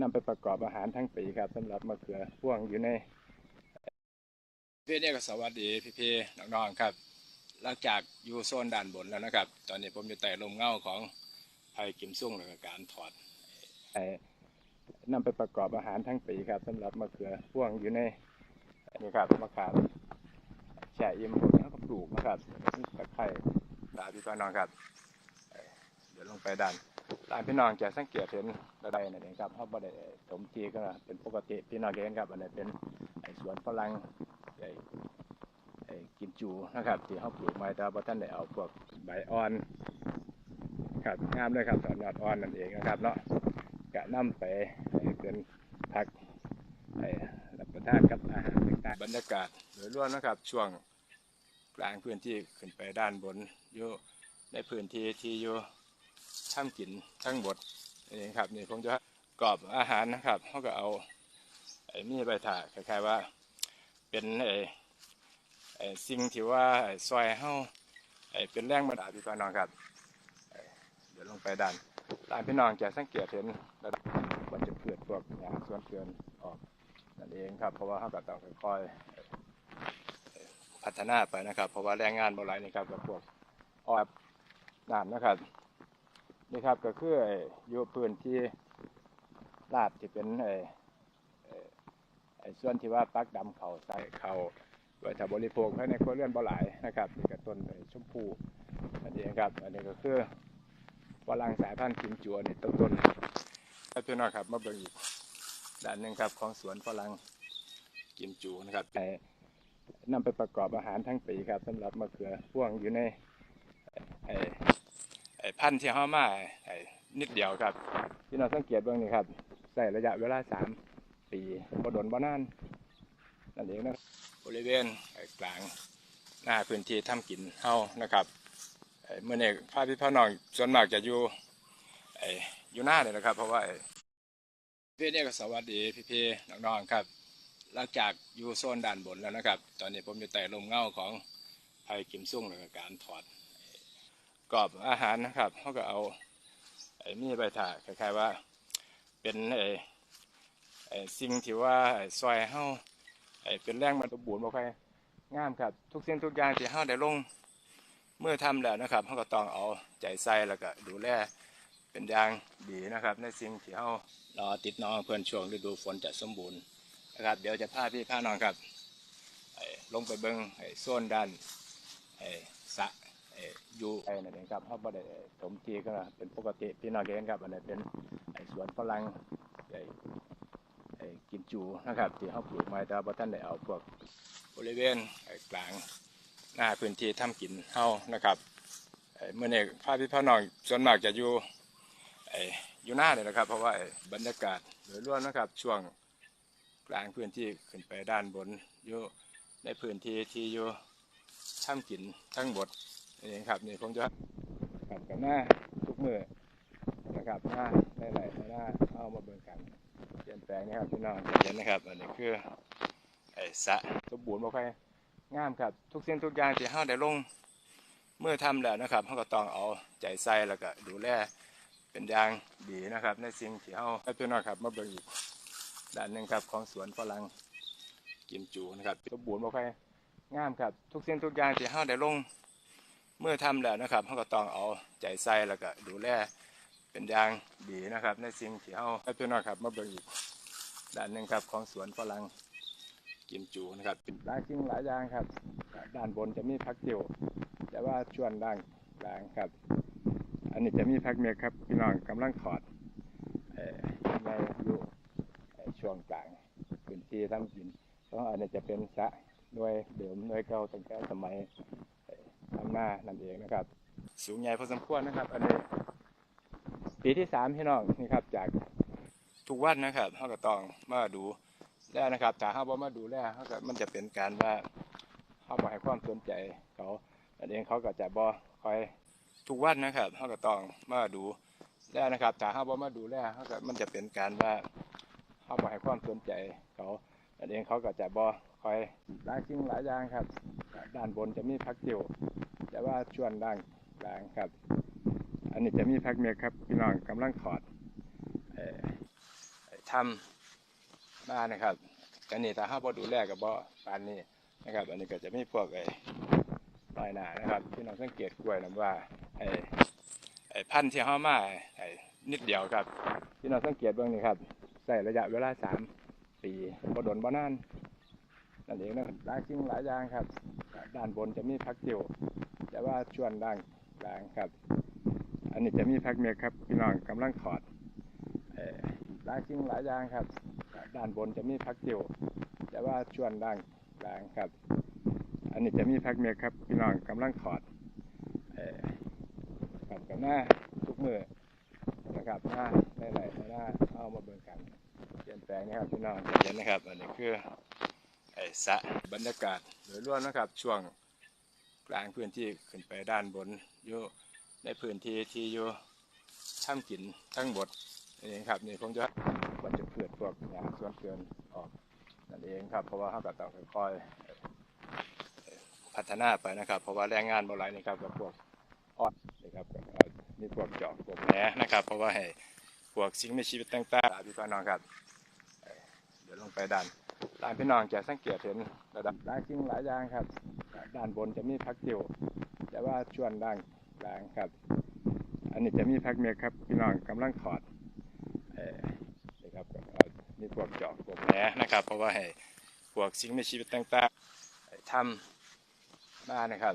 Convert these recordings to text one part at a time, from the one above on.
นำไปประกอบอาหารทั้งปีครับสำหรับมะเขือพ่วงอยู่ในพี่เนี่ยก็สวัสดีพี่ๆน้องๆครับ หลังจากอยู่โซนด้านบนแล้วนะครับ ตอนนี้ผมอยู่ใต้ลมเงาของไผ่กิมซุ่งแล้วก็การถอดไอ้นำไปประกอบอาหารทั้งปีครับสำหรับมะเขือพ่วงอยู่ในนี่ครับมะขามแช่อิ่มผมแล้วก็ปลูกนะครับตะไคร้ตาพี่น้องครับเอ่อเดี๋ยวลงไปดัน หลายพี่น้องจะสังเกตเห็นระดับนั่นเองครับเพราะบ่ได้ถมทีก็เป็นปกติพี่น้องจะเห็นครับอันนี้เป็นสวนฝรั่งไอ้ไอ้กิมจูนะครับที่เขาปลูกไว้แต่ว่าบ่ท่านได้เอาพวกใบอ่อนครับงามเลยครับสอนยอดอ่อนนั่นเองนะครับเนาะกะนำไปเป็นผักไอ้รับประทานกับอาหารต่างๆบรรยากาศโดยรวมนะครับ ช่วงกลางพื้นที่ขึ้นไปด้านบนอยู่ในพื้นที่ที่อยู่ ทำกินทั้งหมดนี่เองครับนี่ผมจะกรอบอาหารนะครับเขาก็เอาไอ้นี่ไปถ่าคล้ายๆว่า เป็นไอ้ไอ้สิ่งที่ว่าซอยเฮาไอ้เป็นแรงบันดาลพี่น้องครับเดี๋ยวลงไปดันลายพี่น้องจะสังเกตเห็นระดับมันจะเกิดพวกหญ้าส่วนเกินออกนั่นเองครับ เพราะว่าเขาก็ต้องค่อยๆเอ่อพัฒนาไปนะครับ เพราะว่าแรงงานบ่หลายนี่ครับกับพวกออกน้ำนะครับ นี่ครับ ก็คืออยู่พื้นที่ลาดที่เป็นไอ้ไอ้ส่วนที่ว่าปักดำเขาใส่เขาไว้ถ้าบริโภคภายในครัวเรือนบ่หลายนะครับนี่ก็ต้นชมพูอันนี้ครับ อันนี้ก็คือฝรั่งสายพันธุ์กิมจัวนี่ต้นต้นแล้วพี่น้องครับมาเบิ่งอีกด้านหนึ่งครับของสวนฝรั่งกิมจูนะครับไอ้นำไปประกอบอาหารทั้งปีครับสำหรับมะเขือพ่วงอยู่ในไอ พันธุ์ที่เข้ามาไอ้นิดเดียวครับ พี่น้องสังเกตเบื้องนี้ครับใส่ระยะเวลาสามปีบ่ดนบ่นานนั่นเองนะบริเวณกลางหน้าพื้นที่ทำกินเฮานะครับเมื่อเนี้พาพี่พ่อน้องส่วนมากจะอยู่ไอ้อยู่หน้าเนี่ยนะครับ เพราะว่าพี่เนี่ยก็สวัสดีพี่ๆน้องๆครับ หลังจากอยู่โซนด้านบนแล้วนะครับ ตอนนี้ผมอยู่ใต้ลมเงาของไผ่กิมซุ่งแล้วก็การถอด กรอบอาหารนะครับเขาก็เอาไอ้นี่ไปถ่าคล้ายๆว่า เป็นไอ้ไอ้สิ่งที่ว่าไอ้ซอยเฮาไอ้เป็นแรงมันบูรณ์บ่ค่อยงามครับ ทุกสิ่งทุกอย่างที่เฮาได้ลงเมื่อทำแล้วนะครับเฮาก็ต้องเอาใจใส่แล้วก็ดูแลเป็นอย่างดีนะครับ ในสิ่งที่เฮารอติดน้องเพื่อนช่วงฤดูฝนจะสมบูรณ์นะครับเดี๋ยวจะพาพี่พาน้องครับลงไปเบิ่งไอ้โซนด้านไอ้ อยู่ไอ้นั่นเองครับเขาบ่ได้ถมทีก็เป็นปกติพี่น้องเห็นครับอันนี้เป็นไอ้สวนฝรั่งไอ้ไอ้กิมจูนะครับที่เขาปลูกไว้แต่ว่าท่านได้เอาพวกบริเวณไอ้กลางหน้าพื้นที่ทำกินเฮานะครับเมื่อนี้พาพี่พ่อน้องส่วนมากจะอยู่ไอ้อยู่หน้าเลยนะครับ เพราะว่าบรรยากาศโดยรวมนะครับ ช่วงกลางพื้นที่ขึ้นไปด้านบนอยู่ในพื้นที่ที่อยู่ทำกินทั้งหมด นี่ครับนี่ผมจะกลับกับหน้าทุกมือนะครับหน้าได้หลายหน้าเอามาเบิ่งกันเปลี่ยนแปลงนะครับพี่น้องเห็นนะครับอันนี้คือไอ้สะสมบูรณ์บ่ค่อยงามครับ ทุกสิ่งทุกอย่างที่เฮาได้ลงเมื่อทำแล้วนะครับเฮาก็ต้องเอาใจใส่แล้วก็ดูแลเป็นอย่างดีนะครับ ในสิ่งที่เฮาให้พี่น้องครับมาเบิ่งอีกด้านหนึ่งครับของสวนฝรั่งกิมจูนะครับสมบูรณ์บ่ค่อยงามครับ ทุกสิ่งทุกอย่างที่เฮาได้ลง เมื่อทำแล้วนะครับเขาก็ต้องเอาใจใส่แล้วก็ดูแลเป็นอย่างดีนะครับ ในสิ่งที่เขาให้พี่น้องครับมาเบิ่งอีกด้านหนึ่งครับของสวนฝรั่งกิมจูนะครับเป็นหลายสิ่งหลายอย่างครับ ด้านบนจะมีพักเดียวแต่ว่าชวงด้านกลางครับ อันนี้จะมีพักเมียครับพี่น้องกำลังถอดอ่อในอยู่ช่วงกลางพื้นที่ทำกินเพราะอันนี้จะเป็นสะหน่วยเดิมหน่วยเก่าตั้งแต่สมัย ทำหน้านั่นเองนะครับ สูงใหญ่พอสมควรนะครับ อันนี้ปีที่สามพี่น้องนี่ครับ จากทุกวันนะครับเขาก็ต้องมาดูแลนะครับถ้าเขาบ่มาดูแลเขาก็มันจะเป็นการว่าเขาบ่ให้ความสนใจเขาอันเองเขาก็จะบ่คอยทุกวันนะครับเขาก็ต้องมาดูแลนะครับถ้าเขาบ่มาดูแลเขาก็มันจะเป็นการว่าเขาบ่ให้ความสนใจเขาอันเองเขาก็จะบ่ คอยหลายสิ่งหลายอย่างครับ ด้านบนจะมีพักเดียวแต่ว่าชวงด้านกลางครับ อันนี้จะมีพักเมียครับพี่น้องกำลังถอดเอ่อไอ้านนะครับกันนี่ถ้าเฮาบ่ดูแลกับบ่ปานนี้นะครับ อันนี้ก็จะมีพวกไอ้น้อยหนานะครับที่น้องสังเกตกล้วยนํว่าไอ้ไอ้พันธุ์ที่เฮามาไอ้นิดเดียวครับที่น้องสังเกตเบิ่งนี่ครับใช้ระยะเวลาสามปีบ่โดนบ่นาน นั่นเองนะครับหลายสิ่งหลายอย่างครับ ด้านบนจะมีพักติวแต่ว่าชวงด้านกลางครับ อันนี้จะมีพักเมฆครับพี่น้องกำลังถอดหลายสิ่งหลายอย่างครับ ด้านบนจะมีพักติวแต่ว่าชวงด้านกลางครับ อันนี้จะมีพักเมฆครับพี่น้องกำลังถอดกับกับหน้าทุกมือนะครับหน้าหลายๆหน้าเอามาเบิ่งกันเปลี่ยนแปลงนะครับพี่น้องเห็นนะครับ อันนี้คือ สะบรรยากาศโดยรวมนะครับ ช่วงกลางพื้นที่ขึ้นไปด้านบนอยู่ในพื้นที่ที่อยู่ช่ำกินทั้งหมดนี่เองครับนี่ผมจะมันจะเพื่อพวกหญ้าส่วนเกินออกนั่นเองครับ เพราะว่าเขาก็ต้องค่อยๆค่อพัฒนาไปนะครับ เพราะว่าแรงงานบราณนี่ครับกับพวกออดนะครับกับเอ่อมีพวกจาะพวกแหนนะครับ เพราะว่าให้พวกสิ่งมีชีวิตต่างๆพี่น้องครับเอ่อเดี๋ยวลงไปด้าน ตามพี่น้องจะสังเกตเห็นระดับหลายสิ่งหลายอย่างครับ ด้านบนจะมีพักติวแต่ว่าช่วงด้านกลางครับ อันนี้จะมีพักเมฆครับพี่น้องกำลังถอดนี่ครับมีพวกจาะพวกแหนนะครับ เพราะว่าให้พวกสิ่งมีชีวิตต่างๆทำมานะครับ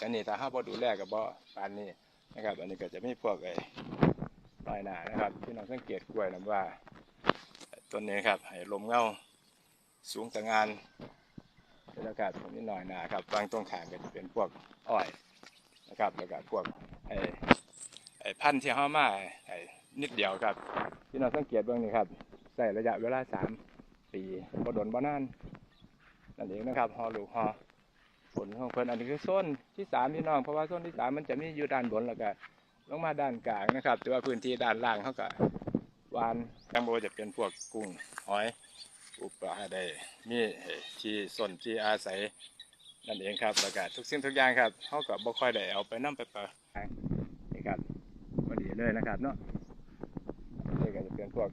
กันนี่ถ้าเฮาบ่ดูแลกับบ่ปานนี้นะครับ อันนี้ก็จะมีพวกไอ้น้อยหนานะครับ พี่น้องสังเกตกล้วยนํว่าต้นนี้ครับให้ลมเงา สูงแต่งานบรรยากาศผมนิดหน่อยนะครับบางตรงขางก็จะเป็นพวกอ้อยนะครับแล้วก็พวกไอ้ไอ้พันธุ์ที่เฮามาไอ้นิดเดียวครับที่เราสังเกตเบื้องนี้ครับใช้ระยะเวลาสามปีบ่ดนบ่นานนั่นเองนะครับฮอลูกฮอผลของเพิ่นอันนี้คือโซนที่สามพี่น้องเพราะว่าโซนที่สามมันจะมีอยู่ด้านบนแล้วก็ลงมาด้านกลางนะครับ แต่ว่าพื้นที่ด้านล่างเขาก็วานจังโบจะเป็นพวกกุ้งหอย อุปาได้มีที่ส่วนที่อาศัยนั่นเองครับแล้วก็ทุกสิ่งทุกอย่างครับเขาก็บ่ค่อยได้เอาไปนํไปเปะนี่ครับพอดีเลยนะครับเนาะนี่ก็จะเป็นพวก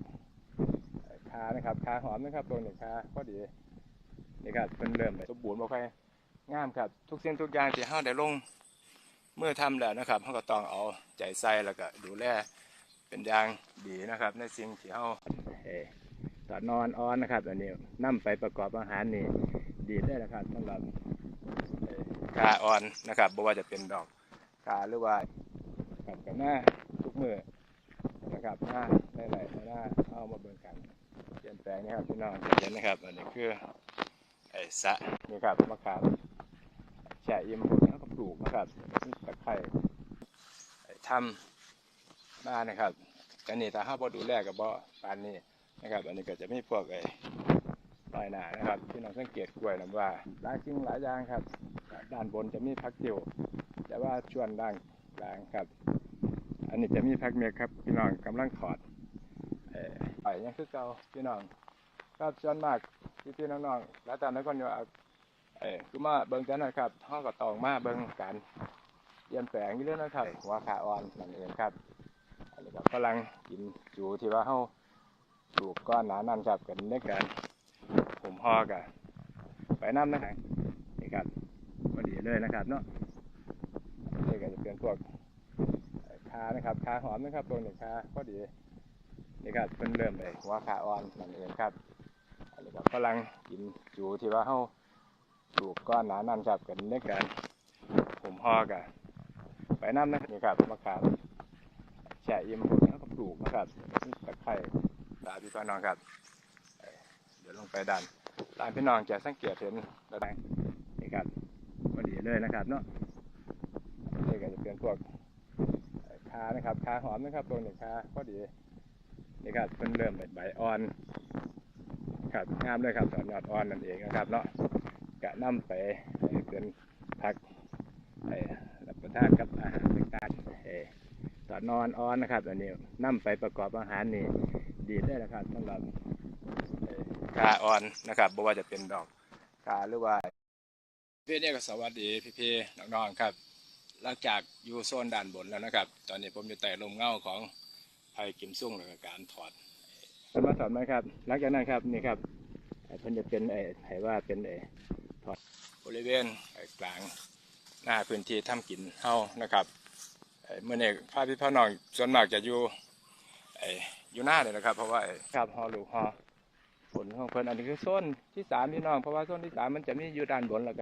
คานะครับคาหอมนะครับตัวนี้คาพอดีนี่ครับเพิ่นเริ่มสมบูรณ์บ่ค่อยงามครับ ทุกสิ่งทุกอย่างที่เฮาได้ลงเมื่อทำแล้วนะครับเฮาก็ต้องเอาใจใส่แล้วก็ดูแลเป็นอย่างดีนะครับ ในสิ่งที่เฮา เอ่อตอนนอนออนนะครับอันนี้นำไปประกอบอาหารนี่ดีได้นะครับสำหรับเอ่อกาออนนะครับบ่ว่าจะเป็นดอกกาหรือว่ากับกับหน้าทุกมือนะครับหน้าหลายๆหน้าเอามาเบิ่งกันเปลี่ยนแปลงนะครับพี่น้องเห็นนะครับอันนี้คือไอ้สระนี่ครับมะขามแช่อิ่มพวกนี้เขาก็ปลูกนะครับตะไคร้ไอ้ทำมานะครับกันนี่ถ้าเฮาบ่ดูแลกับบ่ปานนี้ นะครับ อันนี้ก็จะไมีพวกไอ้น้อยหนานะครับ ที่น้องสังเกตกล้วยนํว่าหลายสิ่งหลายอย่างครับ ด้านบนจะมีพักติวแต่ว่าชวงด้านกลางครับ อันนี้จะมีพักเมฆครับพี่น้องกำลังถอดเอ่อไปยังคือเก่าพี่น้องครับส่วนมากพี่พี่ๆน้องๆแล้วแต่นักคนอยู่เออคือมาเบิ่งกันนะครับห้องก็ตองมาเบิ่งกันเปลี่ยนแปลงอยู่เรื่อยนะครับหัวขาอ่อนนั่นเองครับอันนี้ก็กำลังกินจูที่ว่าเฮา ปลูกก้อนหนานั่นครับกันในการผมห่อกันไปน้ำนะครับนี่ครับพอดีเลยนะครับเนาะนี่ก็จะเป็นพวกคานะครับคาหอมนะครับตัวนี้คาพอดีนี่ครับเพิ่นเริ่มไปหัวขาอ่อนนั่นเองครับอันนี้ก็กำลังกินจูที่ว่าเฮาปลูกก้อนหนานั่นครับกันในการผมห่อกันไปน้ำนะครับนี่ครับมะขามแช่อิ่มพวกนี้เขาก็ปลูกนะครับตะไคร้ ตาพี่น้องครับ เดี๋ยวลงไปดันตามพี่น้องจะสังเกตเห็นระดับนี่ครับพอดีเลยนะครับเนาะนี่ก็จะเป็นพวกคานะครับคาหอมนะครับตัวนี้คาพอดีนี่ครับเพิ่นเริ่มใบอ่อนครับงามเลยครับตอนยอดอ่อนนั่นเองนะครับเนาะกะนำไปเป็นผักเอ่อรับประทานกับอาหารต่างๆเตอนนอนอ่อนนะครับ อันนี้นำไปประกอบอาหารนี่ ดีได้นะครับสำหรับเอ่อกาออนนะครับบ่ว่าจะเป็นดอกกาหรือว่าพี่เนี่ยก็สวัสดีพี่ๆน้องๆครับ หลังจากอยู่โซนด้านบนแล้วนะครับ ตอนนี้ผมอยู่ใต้ลมเงาของไผ่กิมซุ่งแล้วก็การถอดเป็นมาถอดไหมครับหลังจากนั้นครับนี่ครับไอ้เพิ่นจะเป็นไอ้ไห้ว่าเป็นไอ้ถอดบริเวณไอ้กลางหน้าพื้นที่ทำกินเฮานะครับไอ้เมื่อนี้พาพี่พ่อน้องส่วนมากจะอยู่ไอ้ อยู่หน้าเลยนะครับ เพราะว่าครับฮอลูกฮอผลของเพิ่นอันนี้คือโซนที่สามพี่น้องเพราะว่าโซนที่สามมันจะมีอยู่ด้านบนแล้วก็